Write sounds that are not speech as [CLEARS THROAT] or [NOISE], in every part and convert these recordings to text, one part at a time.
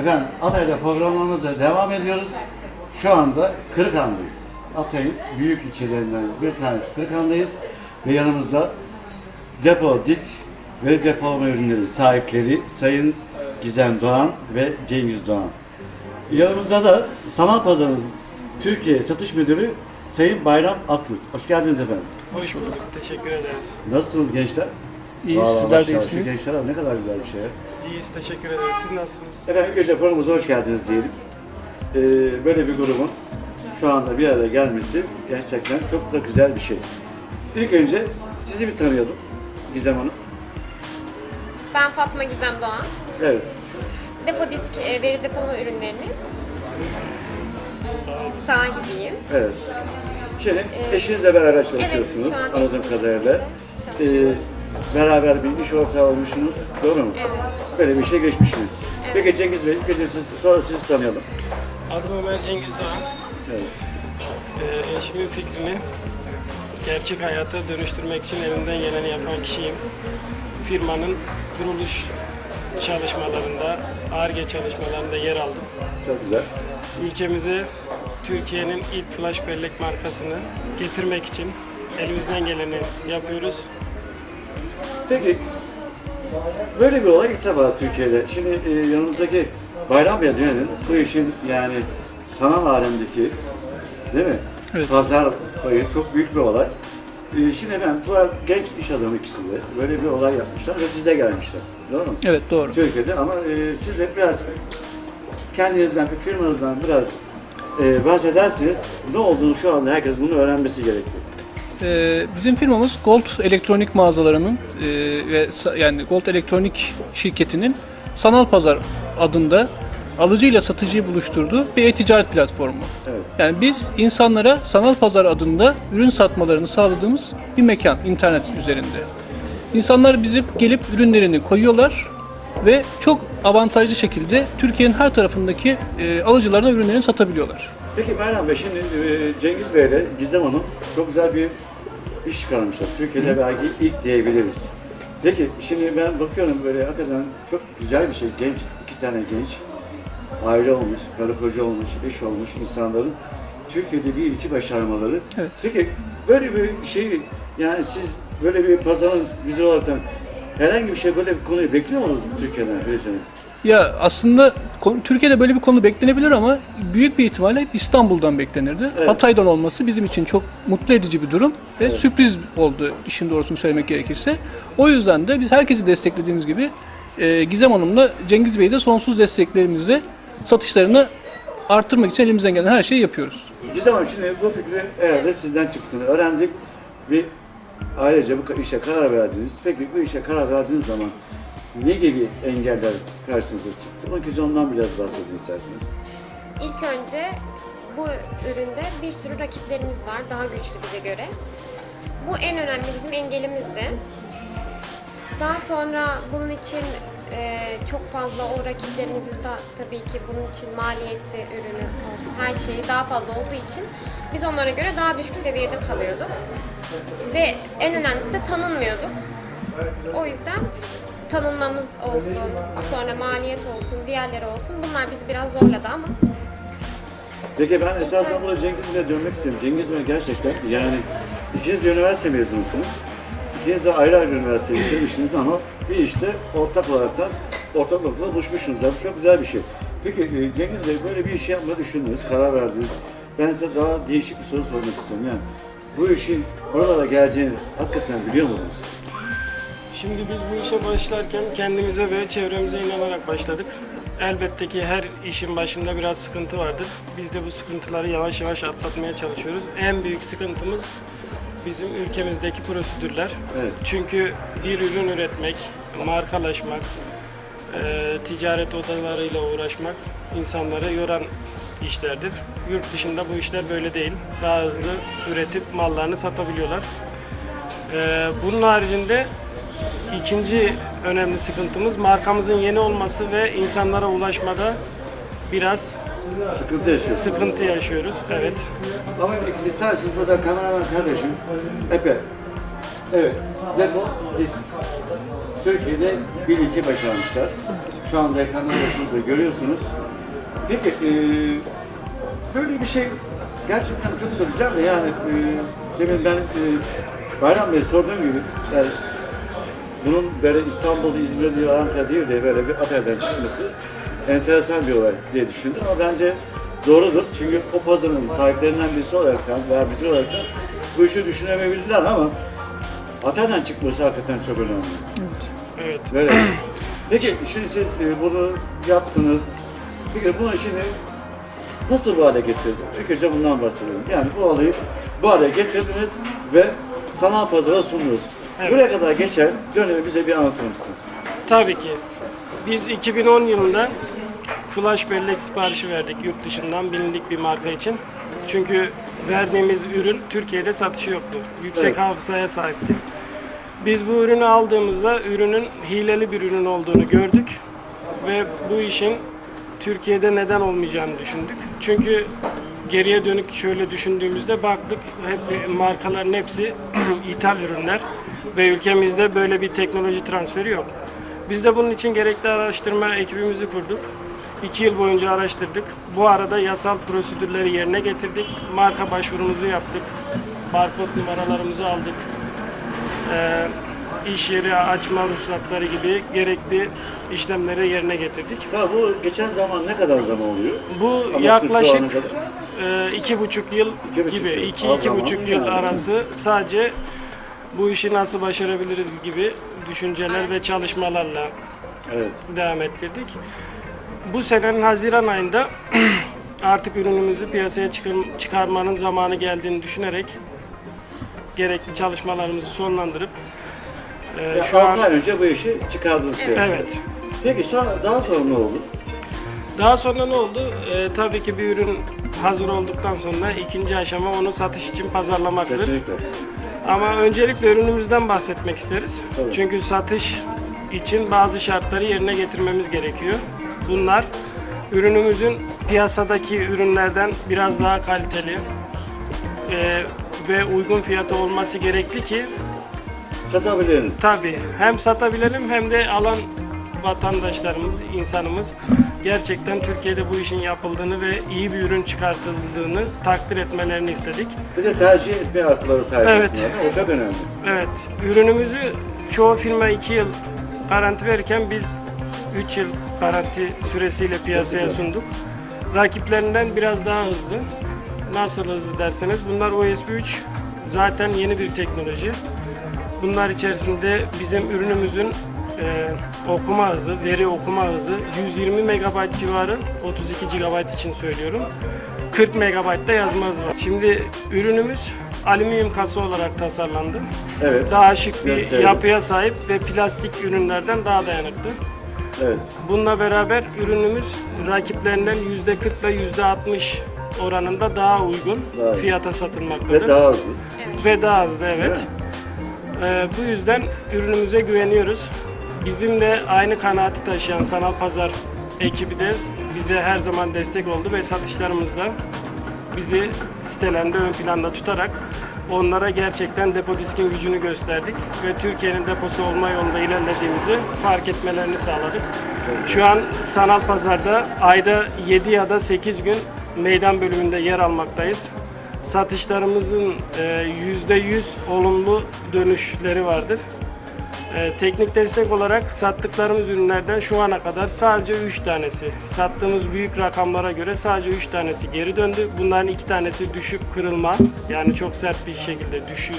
Efendim Hatay'da programlarımıza devam ediyoruz. Şu anda Kırıkhan'dayız. Hatay'ın büyük ilçelerinden bir tanesi Kırıkhan'dayız. Ve yanımızda depo disk ve depolama ürünleri sahipleri Sayın Gizem Doğan ve Cengiz Doğan. Yanımızda da Sanal Pazarı'nın Türkiye Satış Müdürü Sayın Bayram Akbulut. Hoş geldiniz efendim. Hoş bulduk. Teşekkür ederiz. Nasılsınız gençler? İyi, Vallahi sizler de maşallah, şu iyisiniz. Gençler abi ne kadar güzel bir şey. ya. İyiyiz. Teşekkür ederiz. Siz nasılsınız? Efendim önce programımıza hoş geldiniz diyelim. Ee, böyle bir grubun şu anda bir araya gelmesi gerçekten çok da güzel bir şey. İlk önce sizi bir tanıyalım Gizem Hanım. Ben Fatma Gizem Doğan. Evet. Depo disk e, veri depolama ürünlerinin sahibiyim. Evet. Şimdi eşinizle beraber çalışıyorsunuz Ee, şu an anladığım eşimle kadarıyla. Ee, çalışıyoruz. Beraber bir iş ortağı olmuşsunuz. Doğru mu? Evet. Böyle bir şey geçmişsiniz. Peki Cengiz Bey, ilk önce siz, sonra sizi tanıyalım. Adım Ömer Cengiz Doğan. Evet. Ee, eşimin fikrini gerçek hayata dönüştürmek için elimden geleni yapan kişiyim. Firmanın kuruluş çalışmalarında, ARGE çalışmalarında yer aldım. Çok güzel. Ülkemize Türkiye'nin ilk flash bellek markasını getirmek için elimizden geleni yapıyoruz. Peki böyle bir olay ilk defa Türkiye'de. Şimdi e, yanımızdaki Bayram dönelim. Bu işin yani sanal alemdeki değil mi? Evet. Pazar payı çok büyük bir olay. E, şimdi efendim bu genç iş adamı ikisi de böyle bir olay yapmışlar ve siz de gelmişler. Doğru mu? Evet doğru. Türkiye'de ama e, siz de biraz kendinizden, firmanızdan biraz e, bahsederseniz ne olduğunu şu anda herkes bunu öğrenmesi gerekiyor. Ee, bizim firmamız Gold Elektronik mağazalarının e, ve yani Gold Elektronik şirketinin Sanal Pazar adında alıcıyla satıcıyı buluşturduğu bir e-ticaret platformu. Evet. Yani biz insanlara Sanal Pazar adında ürün satmalarını sağladığımız bir mekan internet üzerinde. İnsanlar bizi gelip ürünlerini koyuyorlar ve çok avantajlı şekilde Türkiye'nin her tarafındaki e, alıcılarına ürünlerini satabiliyorlar. Peki Bayram Bey şimdi e, Cengiz Bey ile Gizem Hanım çok güzel bir iş çıkarmışlar. Türkiye'de belki ilk diyebiliriz. Peki şimdi ben bakıyorum böyle hakikaten çok güzel bir şey. Genç, iki tane genç aile olmuş, karı koca olmuş, eş olmuş insanların Türkiye'de bir iki başarmaları. Evet. Peki böyle bir şey yani siz böyle bir pazarın müdürü olarak herhangi bir şey böyle bir konuyu bekliyor musunuz Türkiye'den? Söyleyeyim. Ya aslında konu- Türkiye'de böyle bir konu beklenebilir ama büyük bir ihtimalle İstanbul'dan beklenirdi. Evet. Hatay'dan olması bizim için çok mutlu edici bir durum ve sürpriz oldu işin doğrusunu söylemek gerekirse. O yüzden de biz herkesi desteklediğimiz gibi e, Gizem Hanım'la Cengiz Bey'i de sonsuz desteklerimizle satışlarını arttırmak için elimizden gelen her şeyi yapıyoruz. Gizem Hanım şimdi bu fikrin herhalde sizden çıktığını öğrendik ve ailece bu işe karar verdiniz. Peki bu işe karar verdiğiniz zaman ne gibi engeller karşınıza çıktı? Onun için ondan biraz bahsedin isterseniz. İlk önce bu üründe bir sürü rakiplerimiz var daha güçlü bize göre. Bu en önemli bizim engelimizdi. Daha sonra bunun için e, çok fazla o rakiplerimizin da tabii ki bunun için maliyeti, ürünü olsun her şeyi daha fazla olduğu için biz onlara göre daha düşük seviyede kalıyorduk. Ve en önemlisi de tanınmıyorduk. O yüzden tanınmamız olsun, sonra maliyet olsun, diğerleri olsun bunlar bizi biraz zorladı ama Peki ben esasen burada Cengiz Bey'e dönmek istiyorum. Cengiz Bey gerçekten yani ikiniz de üniversite mezunusunuz. İkiniz de ayrı ayrı üniversite bitirmişsiniz ama bir işte ortak olaraktan ortak noktada buluşmuşsunuz. Yani bu çok güzel bir şey. Peki e, Cengiz Bey böyle bir işi yapmayı düşündünüz, karar verdiniz. Ben size daha değişik bir soru sormak istiyorum. Yani bu işin oralara geleceğini hakikaten biliyor muydunuz? Şimdi biz bu işe başlarken kendimize ve çevremize inanarak başladık. Elbette ki her işin başında biraz sıkıntı vardır. Biz de bu sıkıntıları yavaş yavaş atlatmaya çalışıyoruz. En büyük sıkıntımız bizim ülkemizdeki prosedürler. Evet. Çünkü bir ürün üretmek, markalaşmak, e, ticaret odalarıyla uğraşmak insanları yoran işlerdir. Yurt dışında bu işler böyle değil. Daha hızlı üretip mallarını satabiliyorlar. E, bunun haricinde ikinci önemli sıkıntımız markamızın yeni olması ve insanlara ulaşmada biraz Sıkıntı yaşıyorsunuz. sıkıntı yaşıyoruz. Evet. Ama isterseniz burada kameraman kardeşim Epe. Evet. Depo disk. Türkiye'de bir iki başarmışlar. şu anda ekranın başınızda görüyorsunuz. Peki e, böyle bir şey gerçekten çok da güzel de yani e, demin ben e, Bayram Bey sorduğum gibi yani bunun böyle İstanbul, İzmir değil, Ankara değil de böyle bir Atatürk'ten çıkması enteresan bir olay diye düşündüm ama bence doğrudur. Çünkü o pazarın sahiplerinden birisi olaraktan veya bütün olaraktan bu işi düşünemeyebilirler ama Atatürk'ten çıkması hakikaten çok önemli. Evet. Böyle. [CLEARS THROAT] Peki şimdi siz e, bunu yaptınız. Peki bunu şimdi nasıl bu hale getirdiniz? İlk önce bundan bahsedelim. Yani bu olayı bu hale getirdiniz ve sanal pazara sundunuz. Evet. Buraya kadar geçen dönemi bize bir anlatır mısınız? Tabii ki. Biz 2010 yılında flash bellek siparişi verdik yurt dışından bilindik bir marka için. Çünkü verdiğimiz ürün Türkiye'de satışı yoktu. Yüksek Evet. hafızaya sahipti. Biz bu ürünü aldığımızda ürünün hileli bir ürün olduğunu gördük ve bu işin Türkiye'de neden olmayacağını düşündük. Çünkü geriye dönük şöyle düşündüğümüzde baktık hep markaların hepsi [CLEARS THROAT] ithal ürünler ve ülkemizde böyle bir teknoloji transferi yok. Biz de bunun için gerekli araştırma ekibimizi kurduk. İki yıl boyunca araştırdık. Bu arada yasal prosedürleri yerine getirdik. Marka başvurumuzu yaptık. Barkod numaralarımızı aldık. Ee, iş yeri açma ruhsatları gibi gerekli işlemleri yerine getirdik. Ya bu geçen zaman ne kadar zaman oluyor? Bu Anlatın şu yaklaşık e, iki buçuk yıl İki buçuk gibi, yıl. iki, Az iki buçuk yani. yıl arası sadece bu işi nasıl başarabiliriz gibi düşünceler ve çalışmalarla Evet. devam ettirdik. Bu senenin Haziran ayında [CLEARS THROAT] artık ürünümüzü piyasaya çıkar- çıkarmanın zamanı geldiğini düşünerek gerekli çalışmalarımızı sonlandırıp e, Ya şu 6 an ay önce bu işi çıkardınız piyasaya. evet Peki sonra, daha sonra ne oldu? Daha sonra ne oldu? Ee, tabii ki bir ürün hazır olduktan sonra ikinci aşama onu satış için pazarlamaktır. Kesinlikle. Ama öncelikle ürünümüzden bahsetmek isteriz. Tabii. Çünkü satış için bazı şartları yerine getirmemiz gerekiyor. Bunlar ürünümüzün piyasadaki ürünlerden biraz daha kaliteli e, ve uygun fiyatı olması gerekli ki Satabiliriz. Tabii hem satabilelim hem de alan vatandaşlarımız, insanımız gerçekten Türkiye'de bu işin yapıldığını ve iyi bir ürün çıkartıldığını takdir etmelerini istedik. Bir de tercih etme hakları sahip Evet. O çok önemli. Evet, ürünümüzü çoğu firma 2 yıl garanti verirken biz 3 yıl garanti süresiyle piyasaya sunduk. Rakiplerinden biraz daha hızlı. Nasıl hızlı derseniz bunlar USB 3 zaten yeni bir teknoloji. Bunlar içerisinde bizim ürünümüzün e, okuma hızı, veri okuma hızı 120 MB civarı, 32 GB için söylüyorum. 40 MB da yazma hızı var. Şimdi ürünümüz alüminyum kasa olarak tasarlandı. Evet. Daha şık bir Gösterelim. yapıya sahip ve plastik ürünlerden daha dayanıklı. Evet. Bununla beraber ürünümüz rakiplerinden %40 ile %60 oranında daha uygun Daha iyi. fiyata satılmaktadır. Ve daha hızlı. Ve daha hızlı Değil evet. mi? Ee, bu yüzden ürünümüze güveniyoruz. Bizimle aynı kanaati taşıyan sanal pazar ekibi de bize her zaman destek oldu ve satışlarımızda bizi sitelerinde ön planda tutarak onlara gerçekten depo diskin gücünü gösterdik ve Türkiye'nin deposu olma yolunda ilerlediğimizi fark etmelerini sağladık. Şu an sanal pazarda ayda 7 ya da 8 gün meydan bölümünde yer almaktayız. Satışlarımızın e, %100 olumlu dönüşleri vardır. E, teknik destek olarak sattıklarımız ürünlerden şu ana kadar sadece 3 tanesi, sattığımız büyük rakamlara göre sadece 3 tanesi geri döndü. Bunların 2 tanesi düşüp kırılma, yani çok sert bir şekilde düşüp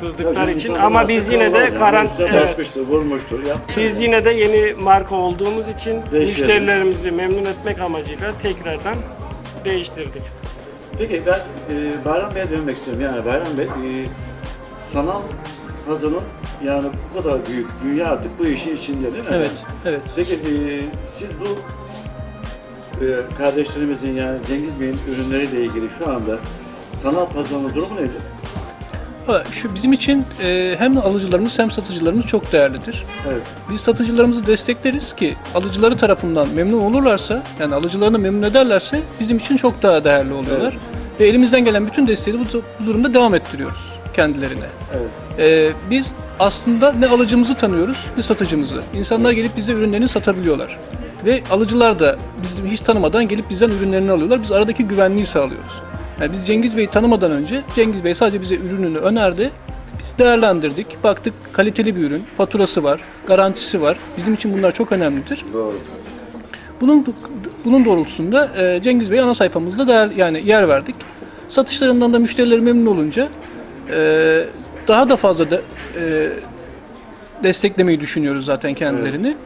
kırıldıkları Tabii için ama biz yine de olmaz yani. garant Size evet. vurmuştur. Yaptı. Biz yine de yeni marka olduğumuz için müşterilerimizi memnun etmek amacıyla tekrardan değiştirdik. Peki ben e, Bayram Bey'e dönmek istiyorum. Yani Bayram Bey, e, sanal pazarın yani bu kadar büyük, dünya artık bu işin içinde değil mi? Evet, evet. Peki e, siz bu e, kardeşlerimizin yani Cengiz Bey'in ürünleriyle ilgili şu anda sanal pazarının durumu nedir? Ha, Şu bizim için e, hem alıcılarımız hem satıcılarımız çok değerlidir. Evet. Biz satıcılarımızı destekleriz ki alıcıları tarafından memnun olurlarsa, yani alıcılarını memnun ederlerse bizim için çok daha değerli oluyorlar. Ve elimizden gelen bütün desteği de bu, bu durumda devam ettiriyoruz kendilerine. Evet. Ee, biz aslında ne alıcımızı tanıyoruz ne satıcımızı. İnsanlar gelip bize ürünlerini satabiliyorlar. Ve alıcılar da bizi hiç tanımadan gelip bizden ürünlerini alıyorlar. Biz aradaki güvenliği sağlıyoruz. Yani biz Cengiz Bey'i tanımadan önce Cengiz Bey sadece bize ürününü önerdi. Biz değerlendirdik. Baktık kaliteli bir ürün, faturası var, garantisi var. Bizim için bunlar çok önemlidir. Doğru. Bunun bunun doğrultusunda e, Cengiz Bey ana sayfamızda değer yani yer verdik. Satışlarından da müşteriler memnun olunca e, daha da fazla da e, desteklemeyi düşünüyoruz zaten kendilerini.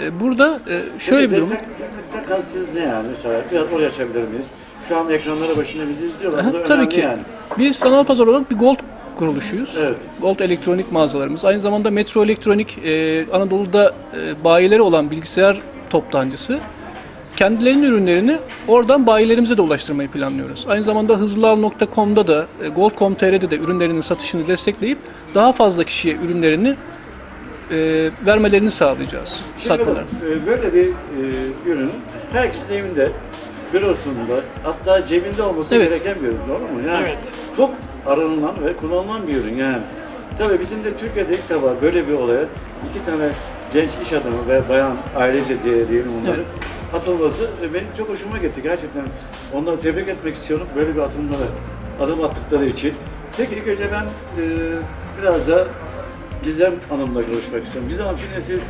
E, burada e, şöyle bir durum. Desteklemekten kastınız ne yani? Mesela biraz oraya açabilir miyiz? Şu an ekranlara başında bizi izliyorlar. Bu da Tabii önemli ki. Yani. Biz sanal pazar olarak bir Gold kuruluşuyuz. Evet. Gold elektronik mağazalarımız. Aynı zamanda Metro Elektronik e, Anadolu'da e, bayileri olan bilgisayar toptancısı. Kendilerinin ürünlerini oradan bayilerimize de ulaştırmayı planlıyoruz. Aynı zamanda hızlıal.com'da da e, Gold.com.tr'de de ürünlerinin satışını destekleyip daha fazla kişiye ürünlerini e, vermelerini sağlayacağız. Satmalar. e, böyle bir e, ürünün herkesin evinde, bürosunda, hatta cebinde olması Evet. gereken bir ürün, doğru mu? Yani Evet. çok aranılan ve kullanılan bir ürün yani. Tabii bizim de Türkiye'de ilk defa böyle bir olaya iki tane genç iş adamı ve bayan ailece diye diyelim onları Evet. Atılması e, benim çok hoşuma gitti gerçekten. Onları tebrik etmek istiyorum böyle bir atımlara adım attıkları için. Peki ilk önce ben e, biraz da Gizem Hanım'la konuşmak istiyorum. Gizem Hanım şimdi siz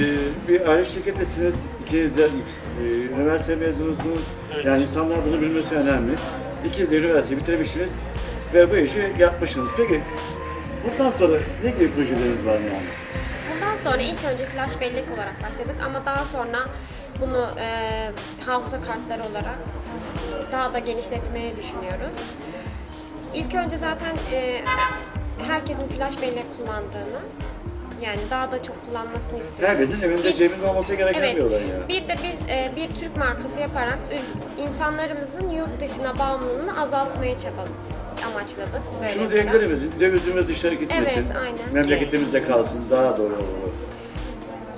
e, bir aile şirketisiniz. İkiniz de e, üniversite mezunusunuz. Evet. Yani insanlar bunu bilmesi önemli. İkiniz de üniversite bitirmişsiniz ve bu işi yapmışsınız. Peki bundan sonra ne gibi projeleriniz var yani? Bundan sonra ilk önce flash bellek olarak başladık ama daha sonra bunu e, hafıza kartları olarak daha da genişletmeyi düşünüyoruz. İlk önce zaten e, herkesin flash bellek kullandığını yani daha da çok kullanmasını istiyoruz. Herkesin evinde Bir- cebinde olması gereken Evet. bir olay yani. Bir de biz e, bir Türk markası yaparak insanlarımızın yurt dışına bağımlılığını azaltmaya çaba amaçladık. Böyle Şunu diyebilir miyiz? Dövizimiz dışarı gitmesin. Evet, aynen. Memleketimizde kalsın. Daha doğru olur.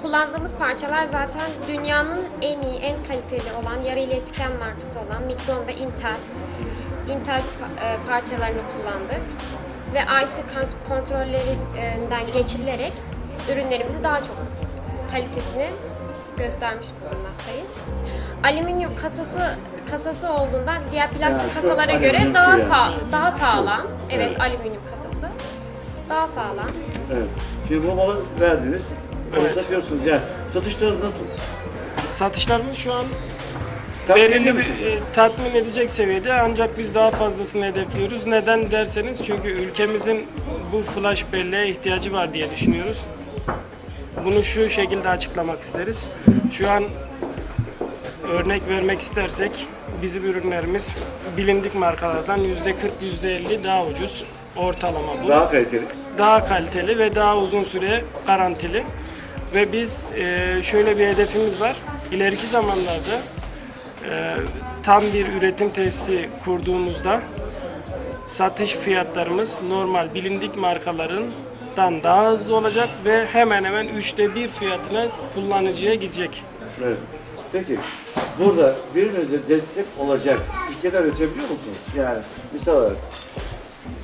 Kullandığımız parçalar zaten dünyanın en iyi, en kaliteli olan yarı iletken markası olan Micron ve Intel. Intel e, parçalarını kullandık. Ve IC kon- kontrollerinden geçirilerek ürünlerimizi daha çok kalitesini göstermiş bulunmaktayız. Alüminyum kasası kasası olduğundan diğer plastik Yani kasalara göre daha yani. sağ, daha sağlam. Evet, Evet. alüminyum kasası. Daha sağlam. Evet. Şimdi bu malı verdiniz. Evet. satıyorsunuz yani. Satışlarınız nasıl? Satışlarımız şu an Tatminli belirli bir e, tatmin edecek seviyede ancak biz daha fazlasını hedefliyoruz. Neden derseniz çünkü ülkemizin bu flash belleğe ihtiyacı var diye düşünüyoruz. Bunu şu şekilde açıklamak isteriz. Şu an örnek vermek istersek bizim ürünlerimiz bilindik markalardan %40 %50 daha ucuz ortalama bu Daha kaliteli. daha kaliteli ve daha uzun süre garantili. Ve biz e, şöyle bir hedefimiz var. İleriki zamanlarda e, tam bir üretim tesisi kurduğumuzda satış fiyatlarımız normal bilindik markalarından daha hızlı olacak ve hemen hemen üçte bir fiyatına kullanıcıya gidecek. Evet. Peki burada birbirinize destek olacak ülkeler üretebiliyor musunuz? Yani misal olarak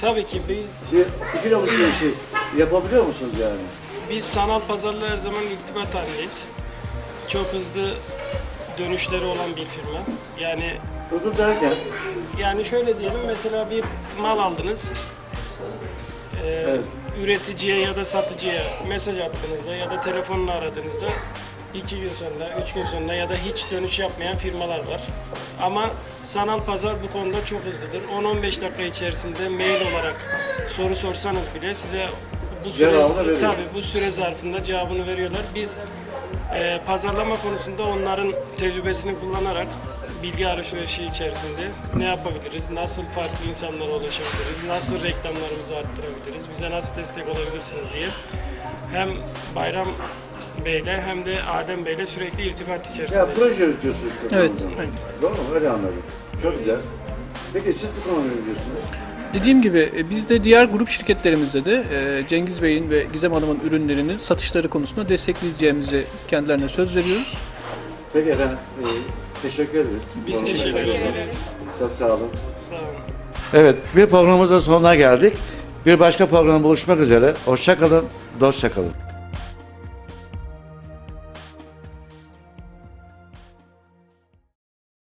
Tabii ki biz bir fikir alışverişi yapabiliyor musunuz yani? Biz sanal pazarla her zaman irtibat halindeyiz. Çok hızlı dönüşleri olan bir firma. Yani Hızlı derken Yani şöyle diyelim mesela bir mal aldınız. Ee, Evet. Üreticiye ya da satıcıya mesaj attığınızda ya da telefonla aradığınızda iki gün sonra, üç gün sonra ya da hiç dönüş yapmayan firmalar var. Ama sanal pazar bu konuda çok hızlıdır. 10-15 dakika içerisinde mail olarak soru sorsanız bile size bu süre, Cevabını veriyor. tabii bu süre zarfında cevabını veriyorlar. Biz e, pazarlama konusunda onların tecrübesini kullanarak bilgi alışverişi içerisinde ne yapabiliriz, nasıl farklı insanlara ulaşabiliriz, nasıl reklamlarımızı arttırabiliriz, bize nasıl destek olabilirsiniz diye hem Bayram Bey'le hem de Adem Bey'le sürekli irtibat ya içerisindeyiz. proje üretiyorsunuz Evet, evet. Doğru mu? Öyle anladım. Çok güzel. Peki siz bu konuda ne diyorsunuz? Dediğim gibi e, biz de diğer grup şirketlerimizde de e, Cengiz Bey'in ve Gizem Hanım'ın ürünlerini satışları konusunda destekleyeceğimizi kendilerine söz veriyoruz. Peki efendim e, teşekkür ederiz. Biz Konuşma teşekkür ederiz. Çok sağ olun. Sağ olun. Evet, bir programımızın sonuna geldik. Bir başka programda buluşmak üzere. Hoşça kalın, dostça kalın.